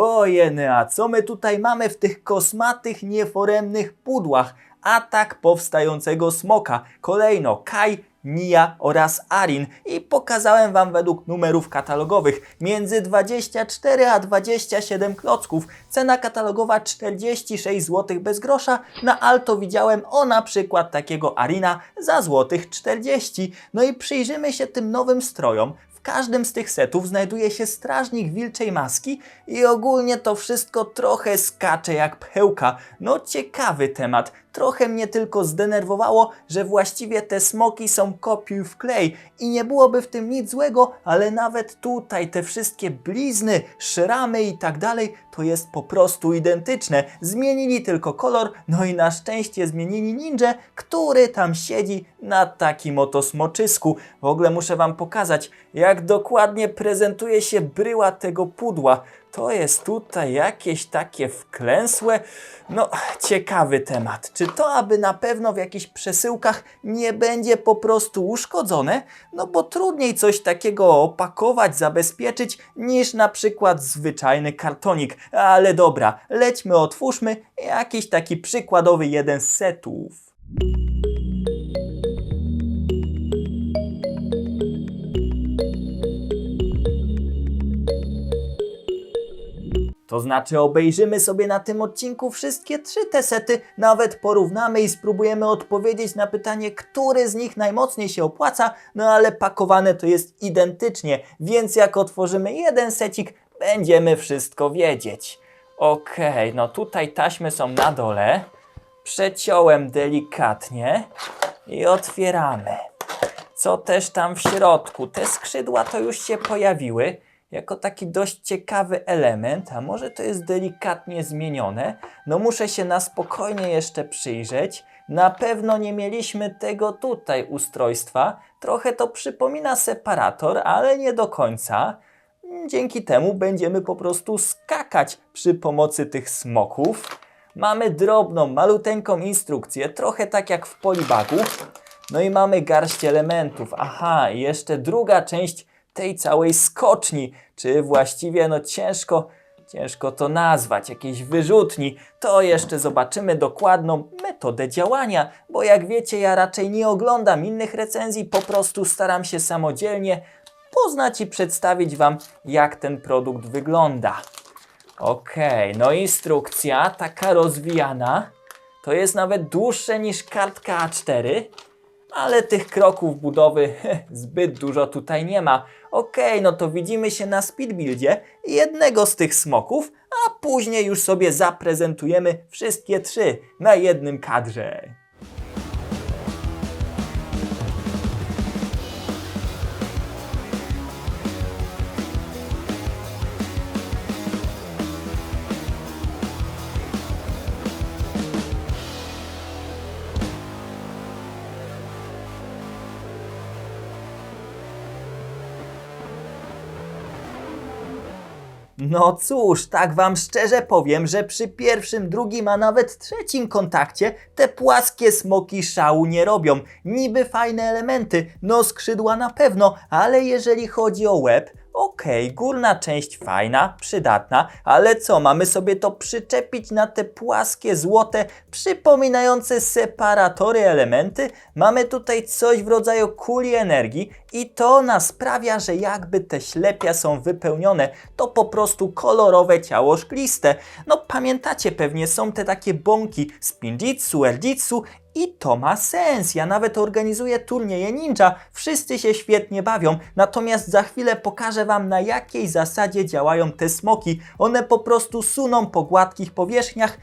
O jeny, a co my tutaj mamy w tych kosmatych, nieforemnych pudłach? Atak powstającego smoka. Kolejno Kai, Nia oraz Arin i pokazałem Wam według numerów katalogowych między 24 a 27 klocków. Cena katalogowa 46 zł bez grosza. Na Alto widziałem o na przykład takiego Arina za złotych 40. No i przyjrzymy się tym nowym strojom. W każdym z tych setów znajduje się strażnik wilczej maski i ogólnie to wszystko trochę skacze jak pchełka. No ciekawy temat. Trochę mnie tylko zdenerwowało, że właściwie te smoki są kopiuj w klej i nie byłoby w tym nic złego, ale nawet tutaj te wszystkie blizny, szramy i tak dalej to jest po prostu identyczne. Zmienili tylko kolor, no i na szczęście zmienili ninja, który tam siedzi na takim oto smoczysku. W ogóle muszę wam pokazać, jak dokładnie prezentuje się bryła tego pudła. To jest tutaj jakieś takie wklęsłe. No, ciekawy temat. Czy to aby na pewno w jakichś przesyłkach nie będzie po prostu uszkodzone? No bo trudniej coś takiego opakować, zabezpieczyć niż na przykład zwyczajny kartonik. Ale dobra, lećmy, otwórzmy jakiś taki przykładowy jeden z setów. To znaczy obejrzymy sobie na tym odcinku wszystkie trzy te sety, nawet porównamy i spróbujemy odpowiedzieć na pytanie, który z nich najmocniej się opłaca, no ale pakowane to jest identycznie, więc jak otworzymy jeden secik, będziemy wszystko wiedzieć. Okej, no tutaj taśmy są na dole, przeciąłem delikatnie i otwieramy. Co też tam w środku? Te skrzydła to już się pojawiły jako taki dość ciekawy element, a może to jest delikatnie zmienione? No muszę się na spokojnie jeszcze przyjrzeć. Na pewno nie mieliśmy tego tutaj ustrojstwa. Trochę to przypomina separator, ale nie do końca. Dzięki temu będziemy po prostu skakać przy pomocy tych smoków. Mamy drobną, maluteńką instrukcję, trochę tak jak w polibagu. No i mamy garść elementów. Aha, jeszcze druga część tej całej skoczni, czy właściwie no ciężko, ciężko to nazwać, jakiejś wyrzutni. To jeszcze zobaczymy dokładną metodę działania, bo jak wiecie, ja raczej nie oglądam innych recenzji, po prostu staram się samodzielnie poznać i przedstawić Wam, jak ten produkt wygląda. Okej, no instrukcja taka rozwijana. To jest nawet dłuższe niż kartka A4, ale tych kroków budowy zbyt dużo tutaj nie ma. Okej, no to widzimy się na speedbuildzie jednego z tych smoków, a później już sobie zaprezentujemy wszystkie trzy na jednym kadrze. No cóż, tak wam szczerze powiem, że przy pierwszym, drugim, a nawet trzecim kontakcie te płaskie smoki szału nie robią. Niby fajne elementy, no skrzydła na pewno, ale jeżeli chodzi o łeb, okej, górna część fajna, przydatna, ale co, mamy sobie to przyczepić na te płaskie, złote, przypominające separatory elementy? Mamy tutaj coś w rodzaju kuli energii i to ona sprawia, że jakby te ślepia są wypełnione, to po prostu kolorowe ciało szkliste. No pamiętacie pewnie, są te takie bąki z Pinjitsu, Erditsu i to ma sens. Ja nawet organizuję turnieje ninja. Wszyscy się świetnie bawią. Natomiast za chwilę pokażę Wam na jakiej zasadzie działają te smoki. One po prostu suną po gładkich powierzchniach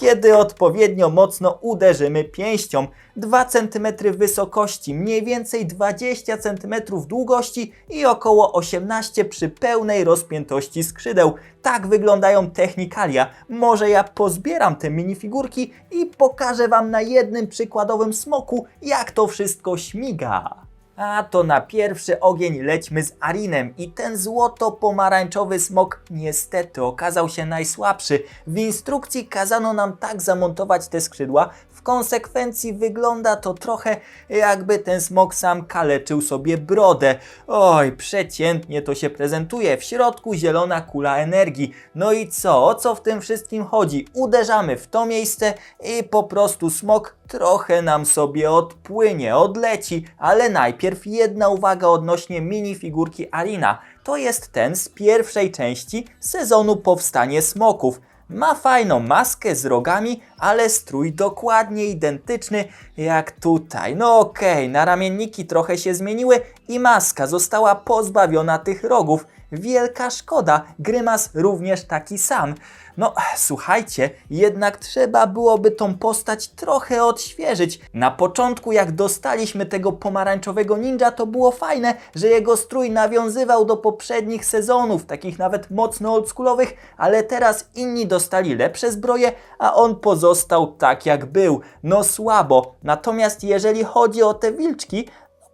kiedy odpowiednio mocno uderzymy pięścią. 2 cm wysokości, mniej więcej 20 cm długości i około 18 przy pełnej rozpiętości skrzydeł. Tak wyglądają technikalia. Może ja pozbieram te minifigurki i pokażę Wam na jednym przykładowym smoku, jak to wszystko śmiga. A to na pierwszy ogień lećmy z Arinem i ten złoto-pomarańczowy smok niestety okazał się najsłabszy. W instrukcji kazano nam tak zamontować te skrzydła, konsekwencji wygląda to trochę jakby ten smok sam kaleczył sobie brodę. Oj, przeciętnie to się prezentuje. W środku zielona kula energii. No i co? O co w tym wszystkim chodzi? Uderzamy w to miejsce i po prostu smok trochę nam sobie odpłynie, odleci. Ale najpierw jedna uwaga odnośnie minifigurki Arina. To jest ten z pierwszej części sezonu Powstanie Smoków. Ma fajną maskę z rogami, ale strój dokładnie identyczny jak tutaj. No okej, naramienniki trochę się zmieniły i maska została pozbawiona tych rogów. Wielka szkoda, grymas również taki sam. No słuchajcie, jednak trzeba byłoby tą postać trochę odświeżyć. Na początku jak dostaliśmy tego pomarańczowego ninja to było fajne, że jego strój nawiązywał do poprzednich sezonów, takich nawet mocno oldschoolowych, ale teraz inni dostali lepsze zbroje, a on pozostał tak jak był. No słabo. Natomiast jeżeli chodzi o te wilczki,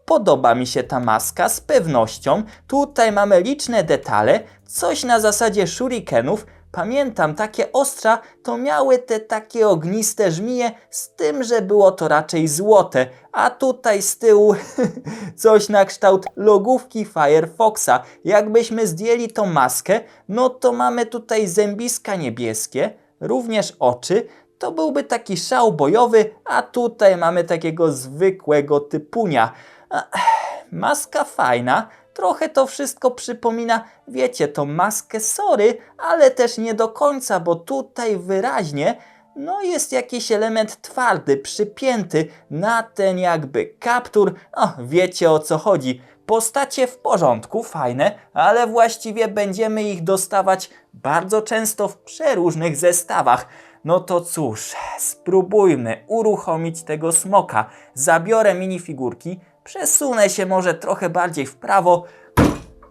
Podoba mi się ta maska z pewnością. Tutaj mamy liczne detale, coś na zasadzie shurikenów. Pamiętam, takie ostrza to miały te takie ogniste żmije, z tym, że było to raczej złote. A tutaj z tyłu coś na kształt logówki Firefoxa. Jakbyśmy zdjęli tą maskę, no to mamy tutaj zębiska niebieskie, również oczy. To byłby taki szał bojowy, a tutaj mamy takiego zwykłego typunia. Maska fajna, trochę to wszystko przypomina, wiecie, tą maskę Sory, ale też nie do końca, bo tutaj wyraźnie no jest jakiś element twardy, przypięty na ten jakby kaptur. Wiecie o co chodzi. Postacie w porządku, fajne, ale właściwie będziemy ich dostawać bardzo często w przeróżnych zestawach. No to cóż, spróbujmy uruchomić tego smoka. Zabiorę minifigurki, przesunę się może trochę bardziej w prawo.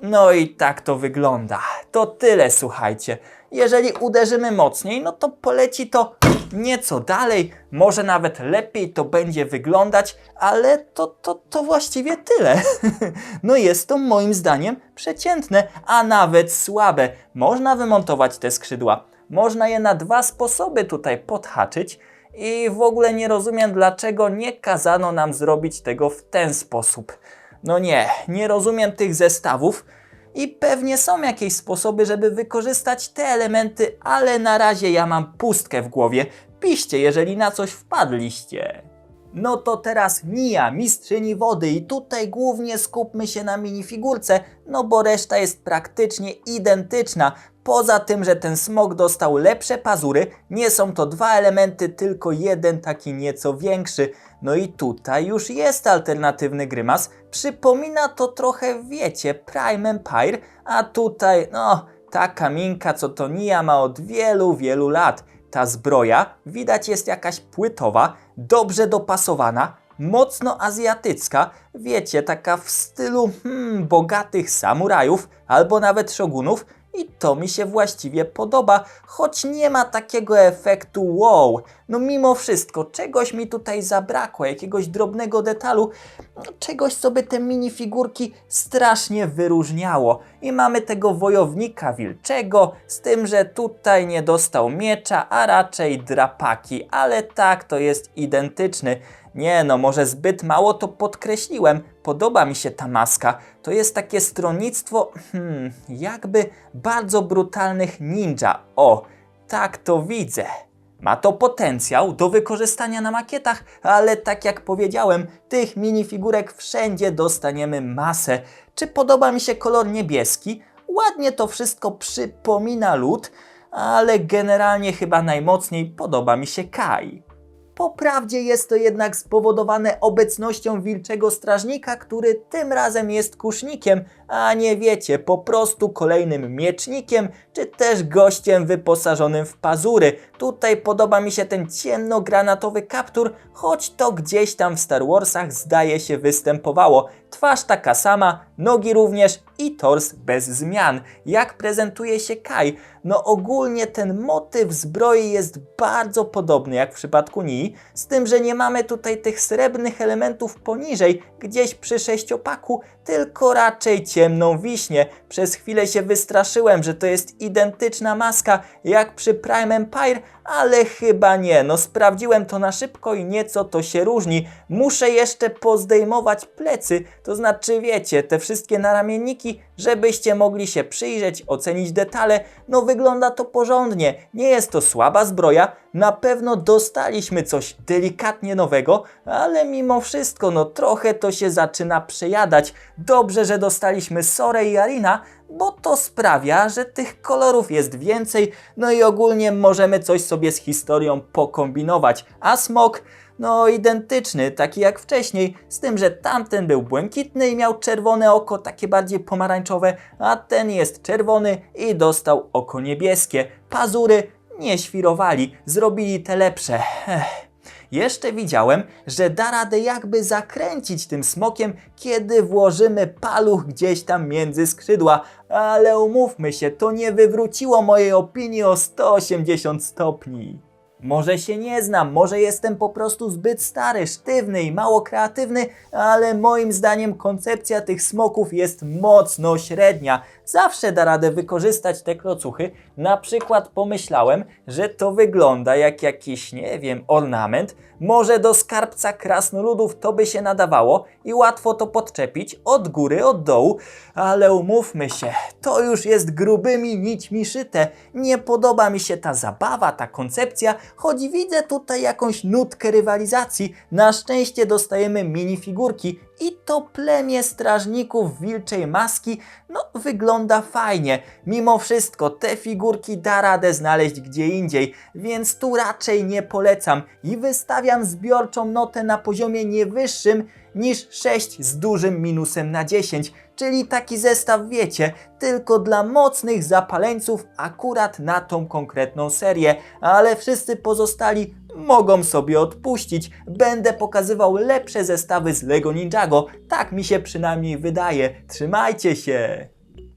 No i tak to wygląda. To tyle, słuchajcie. Jeżeli uderzymy mocniej, no to poleci to nieco dalej, może nawet lepiej to będzie wyglądać, ale to, to, to właściwie tyle. No jest to moim zdaniem przeciętne, a nawet słabe. Można wymontować te skrzydła. Można je na dwa sposoby tutaj podhaczyć i w ogóle nie rozumiem, dlaczego nie kazano nam zrobić tego w ten sposób. No nie, nie rozumiem tych zestawów i pewnie są jakieś sposoby, żeby wykorzystać te elementy, ale na razie ja mam pustkę w głowie. Piszcie, jeżeli na coś wpadliście. No to teraz Nia, mistrzyni wody i tutaj głównie skupmy się na minifigurce, no bo reszta jest praktycznie identyczna. Poza tym, że ten smok dostał lepsze pazury, nie są to dwa elementy, tylko jeden taki nieco większy. No i tutaj już jest alternatywny grymas. Przypomina to trochę, wiecie, Prime Empire, a tutaj, no, ta kaminka, co to Nia ma od wielu, wielu lat. Ta zbroja, widać, jest jakaś płytowa, dobrze dopasowana, mocno azjatycka, wiecie, taka w stylu hmm, bogatych samurajów albo nawet szogunów. I to mi się właściwie podoba, choć nie ma takiego efektu wow. No mimo wszystko, czegoś mi tutaj zabrakło, jakiegoś drobnego detalu, no, czegoś co by te minifigurki strasznie wyróżniało. I mamy tego wojownika wilczego, z tym, że tutaj nie dostał miecza, a raczej drapaki, ale tak, to jest identyczny. Nie no, może zbyt mało to podkreśliłem. Podoba mi się ta maska. To jest takie stronnictwo, hmm, jakby bardzo brutalnych ninja. O, tak to widzę. Ma to potencjał do wykorzystania na makietach, ale tak jak powiedziałem, tych minifigurek wszędzie dostaniemy masę. Czy podoba mi się kolor niebieski? Ładnie to wszystko przypomina lód, ale generalnie chyba najmocniej podoba mi się Kai. Po prawdzie jest to jednak spowodowane obecnością wilczego strażnika, który tym razem jest kusznikiem, a nie wiecie, po prostu kolejnym miecznikiem, czy też gościem wyposażonym w pazury. Tutaj podoba mi się ten ciemnogranatowy kaptur, choć to gdzieś tam w Star Warsach zdaje się występowało. Twarz taka sama, nogi również i tors bez zmian. Jak prezentuje się Kai? No ogólnie ten motyw zbroi jest bardzo podobny jak w przypadku Nii, z tym, że nie mamy tutaj tych srebrnych elementów poniżej, gdzieś przy sześciopaku, tylko raczej ciemną wiśnię. Przez chwilę się wystraszyłem, że to jest identyczna maska jak przy Prime Empire, ale chyba nie. No sprawdziłem to na szybko i nieco to się różni. Muszę jeszcze pozdejmować plecy, to znaczy wiecie, te wszystkie naramienniki, żebyście mogli się przyjrzeć, ocenić detale. No wygląda to porządnie. Nie jest to słaba zbroja, na pewno dostaliśmy coś delikatnie nowego, ale mimo wszystko, no trochę to się zaczyna przejadać. Dobrze, że dostaliśmy Sorę i Arina, bo to sprawia, że tych kolorów jest więcej, no i ogólnie możemy coś sobie z historią pokombinować. A smok, no identyczny, taki jak wcześniej, z tym, że tamten był błękitny i miał czerwone oko, takie bardziej pomarańczowe, a ten jest czerwony i dostał oko niebieskie. Pazury nie świrowali, zrobili te lepsze. Ech. Jeszcze widziałem, że da radę jakby zakręcić tym smokiem, kiedy włożymy paluch gdzieś tam między skrzydła, ale umówmy się, to nie wywróciło mojej opinii o 180 stopni. Może się nie znam, może jestem po prostu zbyt stary, sztywny i mało kreatywny, ale moim zdaniem koncepcja tych smoków jest mocno średnia. Zawsze da radę wykorzystać te klocuchy. Na przykład pomyślałem, że to wygląda jak jakiś, nie wiem, ornament. Może do skarbca krasnoludów to by się nadawało i łatwo to podczepić od góry, od dołu, ale umówmy się, to już jest grubymi nićmi szyte. Nie podoba mi się ta zabawa, ta koncepcja, choć widzę tutaj jakąś nutkę rywalizacji. Na szczęście dostajemy minifigurki i to plemię strażników wilczej maski, no wygląda fajnie. Mimo wszystko te figurki da radę znaleźć gdzie indziej, więc tu raczej nie polecam i wystawiam zbiorczą notę na poziomie nie wyższym niż 6 z dużym minusem na 10, czyli taki zestaw wiecie, tylko dla mocnych zapaleńców akurat na tą konkretną serię, ale wszyscy pozostali mogą sobie odpuścić. Będę pokazywał lepsze zestawy z Lego Ninjago, tak mi się przynajmniej wydaje. Trzymajcie się!